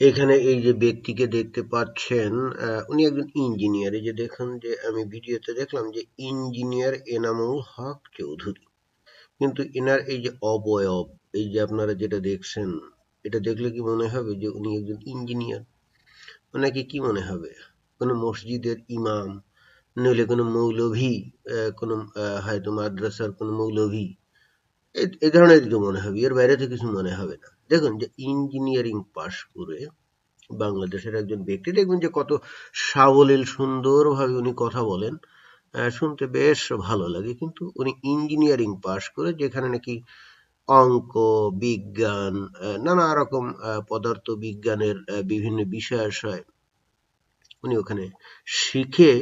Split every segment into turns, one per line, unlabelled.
এখানে এই যে ব্যক্তিকে দেখতে পাচ্ছেন উনি একজন ইঞ্জিনিয়ার। এই যে দেখুন যে আমি ভিডিওতে দেখলাম যে ইঞ্জিনিয়ার এনামুল হক চৌধুরী। কিন্তু এনার এই যে অবয়ব, এই যে আপনারা যেটা দেখছেন, এটা দেখলে কি মনে হবে যে উনি একজন ইঞ্জিনিয়ার? ওনাকে কি মনে হবে? কোনো মসজিদের ইমাম, নইলে কোনো মৌলভী কোনো হয়তো মাদ্রাসার কোনো মৌলভী, এ- এ ধরনের মনে হবে। এর বাইরে তো কিছু মনে হবে না। দেখুন যে ইঞ্জিনিয়ারিং পাশ করে বাংলাদেশের একজন ব্যক্তি, দেখবেন যে কত সাবলীল সুন্দরভাবে উনি কথা বলেন শুনতে বেশ ভালো লাগে। কিন্তু উনি ইঞ্জিনিয়ারিং পাশ করে যেখানে নাকি অঙ্ক, বিজ্ঞান নানা রকম পদার্থ বিজ্ঞানের বিভিন্ন বিষয়াশয় উনি ওখানে শিখে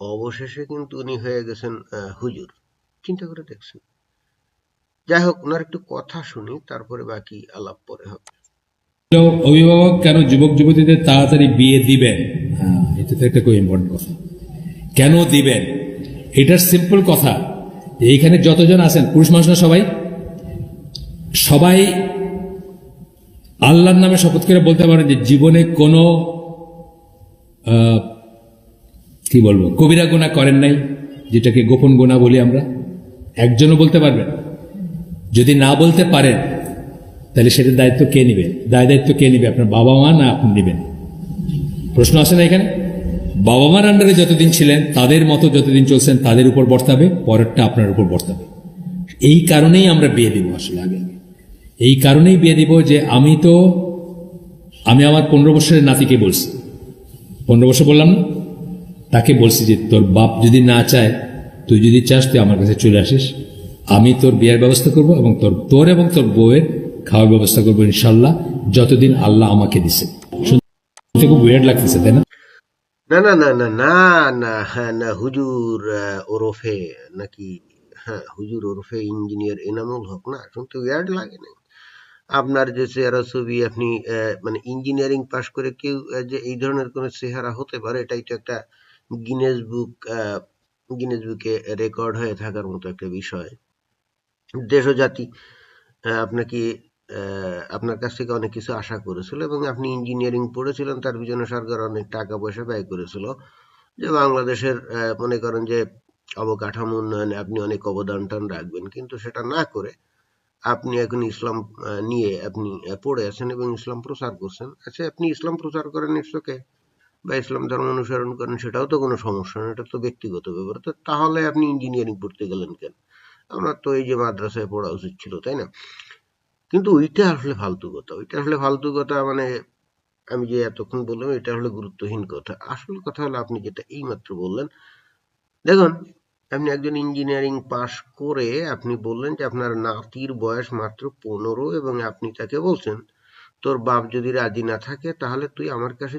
অবশেষে কিন্তু উনি হয়ে গেছেন হুজুর। চিন্তা করে দেখছেন। যাই হোক, ওনার একটু কথা শুনি, তারপরে বাকি আলাপ পরে হবে।
অভিভাবক, কেন যুবক যুবতীদের তাড়াতাড়ি বিয়ে দিবেন? হ্যাঁ এটা তো একটা খুব ইম্পর্টেন্ট কথা। কেন দিবেন? এটার সিম্পল কথা এইখানে যতজন আছেন, পুরুষ মানুষ না সবাই? সবাই আল্লাহর নামে শপথ করে বলতে পারেন যে জীবনে কোনো কি বলব, কবিরা গুণা করেন নাই, যেটাকে গোপন গুণা বলি আমরা। একজনও বলতে পারবেন যদি না বলতে পারেন, তাহলে সেটার দায়িত্ব কে নেবে? দায় দায়িত্ব কে নেবে? আপনার বাবা মা না আপনি নেবেন? প্রশ্ন আসে না এখানে? বাবা মার আন্ডারে যতদিন ছিলেন, তাদের মতো যতদিন চলছেন, তাদের উপর বর্তাবে, পরেরটা আপনার উপর বর্তাবে। এই কারণেই আমরা বিয়ে দিব আসলে আগে। এই কারণেই বিয়ে দিব যে আমি তো, আমি আমার পনেরো বছরের নাতিকে বলছি। পনেরো বছর বললাম না? তাকে বলছি যে তোর বাপ যদি না চায়, তুই যদি চাস, তুই আমার কাছে চলে আসিস। আমি তোর বিয়ের ব্যবস্থা করব এবং তোর তোর এবং তোর বউয়ের খাওয়ার ব্যবস্থা করব ইনশাল্লাহ যতদিন আল্লাহ আমাকে দিছে। তাই না?
না না না না না না হ্যাঁ না, হুজুর ওরফে নাকি হ্যাঁ হুজুর, ওরফে ইঞ্জিনিয়ার এনামুল না আপনার যে চেহারা ছবি আপনি মানে ইঞ্জিনিয়ারিং পাশ করে কেউ যে এই ধরনের কোন চেহারা হতে পারে, এটাই তো একটা গিনেস বুক গিনেস বুকে রেকর্ড হয়ে থাকার মতো একটা বিষয়। দেশ ও জাতি আহ, আপনাকে আপনার কাছ থেকে অনেক কিছু আশা করেছিল এবং আপনি ইঞ্জিনিয়ারিং পড়েছিলেন তার পিছনে সরকার অনেক টাকা পয়সা ব্যয় করেছিল। যে বাংলাদেশের মনে করেন যে অবকাঠামো উন্নয়নে আপনি অনেক অবদান টান রাখবেন কিন্তু সেটা না করে আপনি এখন ইসলাম নিয়ে আপনি পড়ে আছেন এবং ইসলাম প্রচার করছেন। আচ্ছা আপনি ইসলাম প্রচার করেন ইটসকে বা ইসলাম ধর্ম অনুসরণ করেন সেটাও তো কোনো সমস্যা না এটা তো ব্যক্তিগত ব্যাপার। তো তাহলে আপনি ইঞ্জিনিয়ারিং পড়তে গেলেন কেন? আপনার তো এই যে মাদ্রাসায় পড়া উচিত ছিল, তাই না? কিন্তু ওইটা আসলে ফালতু কথা, ওইটা আসলে ফালতু কথা মানে আমি যে এতক্ষণ বললাম, এটা হলো গুরুত্বহীন কথা। আসল কথা হলো আপনি যেটা এইমাত্র বললেন, দেখুন, আপনি একজন ইঞ্জিনিয়ারিং পাশ করে আপনি বললেন যে আপনার নাতির বয়স মাত্র পনেরো এবং আপনি তাকে বলছেন, তোর বাপ যদি রাজি না থাকে, তাহলে তুই আমার কাছে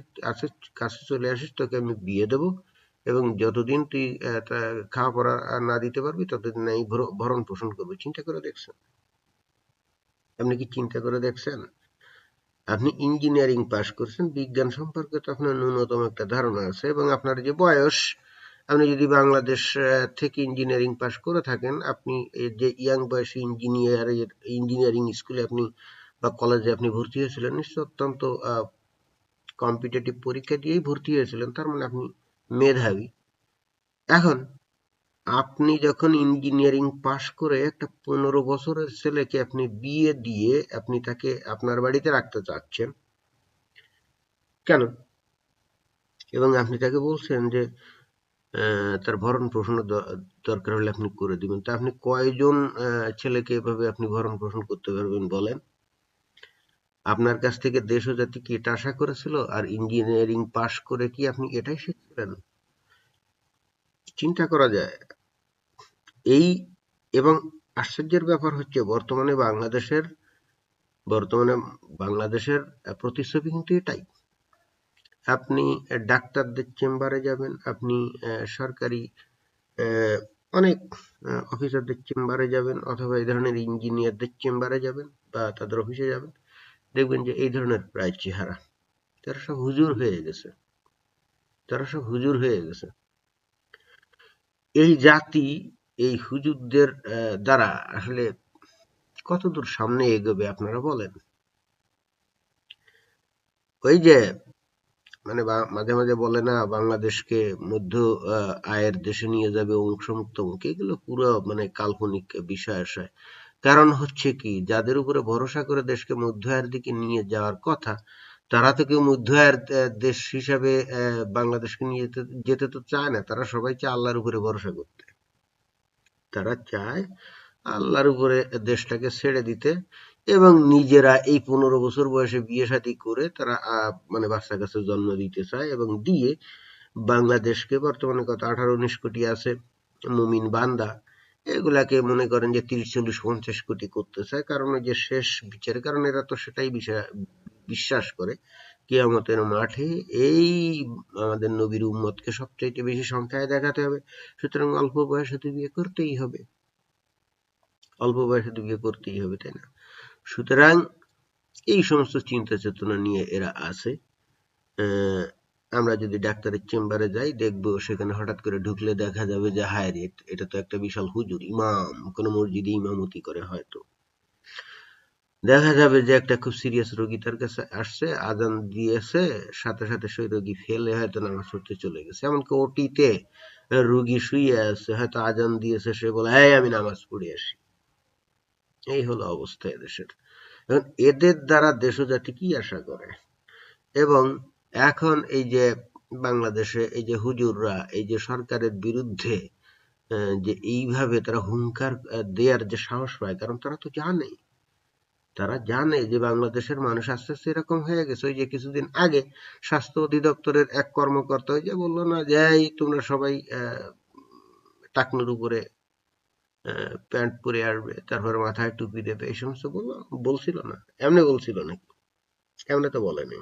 কাছে চলে আসিস, তোকে আমি বিয়ে দেবো। এবং যতদিন তুই খাওয়া পড়া না দিতে পারবি, ততদিন ভর- ভরণ পোষণ করব। চিন্তা করে দেখছেন? আপনি কি চিন্তা করে দেখছেন? আপনি ইঞ্জিনিয়ারিং পাশ করছেন, বিজ্ঞান সম্পর্কে তো আপনার ন্যূনতম একটা ধারণা আছে এবং আপনার যে বয়স, আপনি যদি বাংলাদেশ থেকে ইঞ্জিনিয়ারিং পাশ করে থাকেন, আপনি যে ইয়াং বয়সী ইঞ্জিনিয়ার ইঞ্জিনিয়ারিং স্কুলে আপনি বা কলেজে আপনি ভর্তি হয়েছিলেন, নিশ্চয় অত্যন্ত কম্পিটিটিভ পরীক্ষা দিয়েই ভর্তি হয়েছিলেন। তার মানে আপনি মেধাবী। এখন, আপনি যখন ইঞ্জিনিয়ারিং পাশ করে একটা পনেরো বছরের ছেলেকে আপনি বিয়ে দিয়ে আপনি তাকে আপনার বাড়িতে রাখতে চাচ্ছেন, কেন? এবং আপনি তাকে বলছেন যে তার ভরণ পোষণ দরকার হলে আপনি করে দিবেন। তা আপনি কয়জন ছেলেকে এভাবে আপনি ভরণ পোষণ করতে পারবেন বলেন? আপনার কাছ থেকে দেশ ও জাতি কি এটা আশা করেছিল আর ইঞ্জিনিয়ারিং পাশ করে কি আপনি এটাই শিখছিলেন? চিন্তা করা যায়। এই এবং আশ্চর্যের ব্যাপার হচ্ছে বর্তমানে বাংলাদেশের বর্তমানে বাংলাদেশের প্রতিচ্ছবি কিন্তু এটাই। আপনি ডাক্তারদের চেম্বারে যাবেন, আপনি সরকারি অনেক অফিসারদের চেম্বারে যাবেন অথবা এই ধরনের ইঞ্জিনিয়ারদের চেম্বারে যাবেন বা তাদের অফিসে যাবেন। দেখবেন যে এই ধরনের প্রায় চেহারা। তারা সব হুজুর হয়ে গেছে। তারা সব হুজুর হয়ে গেছে। এই জাতি, এই হুজুরদের দ্বারা আসলে কতদূর সামনে এগোবে আপনারা বলেন? ওই যে মানে মাঝে মাঝে বলে না, বাংলাদেশকে মধ্য আয়ের দেশে নিয়ে যাবে অংশমুক্ত এগুলো পুরো মানে কাল্পনিক বিষয় আশয়। কারণ হচ্ছে কি, যাদের উপরে ভরসা করে দেশকে মধ্য আয়ের দিকে নিয়ে যাওয়ার কথা, তারা তো কেউ মধ্য আয়ের দেশ হিসাবে বাংলাদেশকে নিয়ে যেতে তো চায় না, তারা সবাই চায় আল্লাহর উপরে ভরসা করতে। তারা চায় আল্লাহর উপরে দেশটাকে ছেড়ে দিতে এবং নিজেরা এই পনেরো বছর বয়সে বিয়ে শাদী করে তারা মানে বাচ্চা কাছে জন্ম দিতে চায় এবং দিয়ে বাংলাদেশকে বর্তমানে কত আঠারো, উনিশ কোটি আছে মুমিন বান্দা। এগুলাকে মনে করেন যে তিরিশ চল্লিশ পঞ্চাশ কোটি করতে চায় কারণ ওই যে শেষ বিচারের কারণ এরা তো সেটাই বিশ্বাস করে। কেয়ামতের মাঠে এই আমাদের নবীর উম্মতকে সবচাইতে বেশি সংখ্যায় দেখাতে হবে। সুতরাং অল্প বয়সে তো বিয়ে করতেই হবে। অল্প বয়সে তো বিয়ে করতেই হবে তাই না? সুতরাং এই সমস্ত চিন্তা চেতনা নিয়ে এরা আছে। আহ, আমরা যদি ডাক্তারের চেম্বারে যাই, দেখব সেখানে হঠাৎ করে ঢুকলে দেখা যাবে যে, হায় রে, এটা তো একটা বিশাল হুজুর, ইমাম, কোনো মসজিদে ইমামতি করে হয়তো। দেখা যাবে যে, একটা খুব সিরিয়াস রোগী তার কাছে আসছে, আজান দিয়েছে, সাথে সাথে সেই রোগী ফেলে হয়তো নামাজ পড়তে চলে গেছে। এমনকি ওটিতে রোগী শুয়ে আছে, হয়তো আজান দিয়েছে, সে বলে, এই, আমি নামাজ পড়ে আসি। এই হলো অবস্থা এদেশের। এখন এদের দ্বারা দেশজাতি কি আশা করে? এবং এখন এই যে বাংলাদেশে এই যে হুজুররা, এই যে সরকারের বিরুদ্ধে যে এইভাবে তারা হুঙ্কার দেওয়ার যে সাহস পায়, কারণ তারা তো জানে তারা জানে যে বাংলাদেশের মানুষ আস্তে আস্তে এরকম হয়ে গেছে। ওই যে কিছুদিন আগে স্বাস্থ্য অধিদপ্তরের এক কর্মকর্তা যে বলল না যে তোমরা সবাই টাকনুর উপরে প্যান্ট পরে আসবে, তারপরে মাথায় টুপি দেবে। এই সমস্ত বলল, বলছিল না। এমনি বলছিল না এমনি তো বলেনি।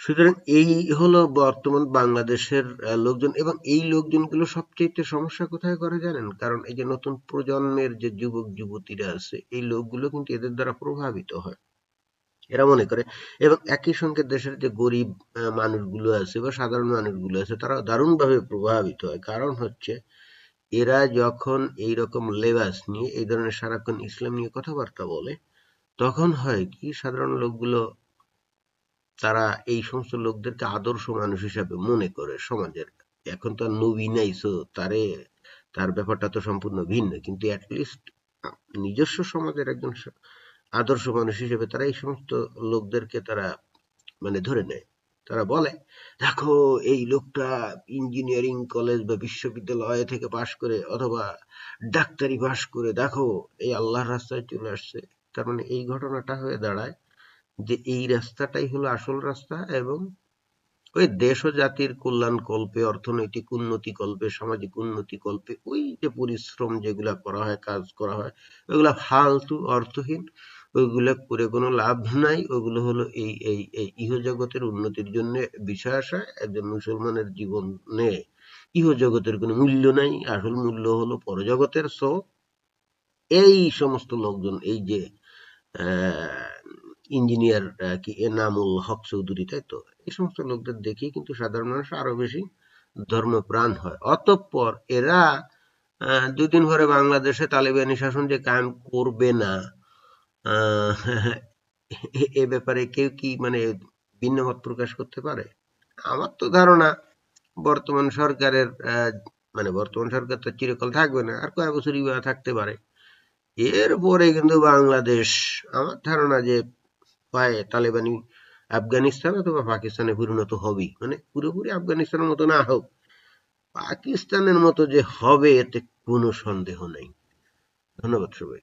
সুতরাং এই হলো বর্তমান বাংলাদেশের লোকজন এবং এই লোকজনগুলো সবচেয়ে সমস্যা কোথায় করে জানেন? কারণ এই যে নতুন প্রজন্মের যে যুবক, যুবতীরা আছে, এই লোকগুলো কিন্তু এদের দ্বারা প্রভাবিত হয়। এরা মনে করে এবং একই সঙ্গে দেশের যে গরিব মানুষগুলো আছে বা সাধারণ মানুষগুলো আছে তারা দারুণভাবে প্রভাবিত হয়। কারণ হচ্ছে এরা যখন এই রকম লেবাস নিয়ে, এই ধরনের সারাক্ষণ ইসলাম নিয়ে কথাবার্তা বলে, তখন হয় কি, সাধারণ লোকগুলো তারা এই সমস্ত লোকদেরকে আদর্শ মানুষ হিসাবে মনে করে সমাজের। এখন তো আর নবী নাই সো তারে, তার ব্যাপারটা তো সম্পূর্ণ ভিন্ন। কিন্তু অ্যাটলিস্ট নিজস্ব সমাজের একজন আদর্শ মানুষ হিসেবে তারা এই সমস্ত লোকদেরকে তারা মানে ধরে নেয়। তারা বলে, দেখো, এই লোকটা ইঞ্জিনিয়ারিং কলেজ বা বিশ্ববিদ্যালয় থেকে পাশ করে অথবা ডাক্তারি পাশ করে, দেখো, এই আল্লাহর রাস্তায় চলে আসছে। তার মানে এই ঘটনাটা হয়ে দাঁড়ায় যে এই রাস্তাটাই হলো আসল রাস্তা এবং ওই দেশ ও জাতির কল্যাণ কল্পে, অর্থনৈতিক উন্নতি কল্পে, সামাজিক উন্নতি কল্পে, ওই যে পরিশ্রম যেগুলা করা হয়, কাজ করা হয়, ওইগুলা ফালতু, অর্থহীন, ওইগুলা করে কোনো লাভ নাই। ওগুলো হলো এই এই এই ইহজগতের উন্নতির জন্য বিষয় আসা। একজন মুসলমানের জীবনে ইহজগতের কোনো মূল্য নাই। আসল মূল্য হলো পরজগতের। সো এই সমস্ত লোকজন, এই যে ইঞ্জিনিয়ার কি এনামুল হক চৌধুরী, তাই তো? এই সমস্ত লোকদের দেখে কিন্তু সাধারণ মানুষ আরও বেশি ধর্মপ্রাণ হয়। অতঃপর এরা দুদিন পরে বাংলাদেশে তালিবানি শাসন যে কায়েম করবে না এ- ব্যাপারে কেউ কি মানে ভিন্ন মত প্রকাশ করতে পারে? আমার তো ধারণা বর্তমান সরকারের মানে বর্তমান সরকার তো চিরকাল থাকবে না, আর কয়েক বছরই থাকতে পারে। এরপরে কিন্তু বাংলাদেশ, আমার ধারণা যে হয়, তালেবানি আফগানিস্তান অথবা পাকিস্তানে পরিণত হবেই। মানে পুরোপুরি আফগানিস্তানের মতো না হোক, পাকিস্তানের মতো যে হবে, এতে কোনো সন্দেহ নেই। ধন্যবাদ সবাই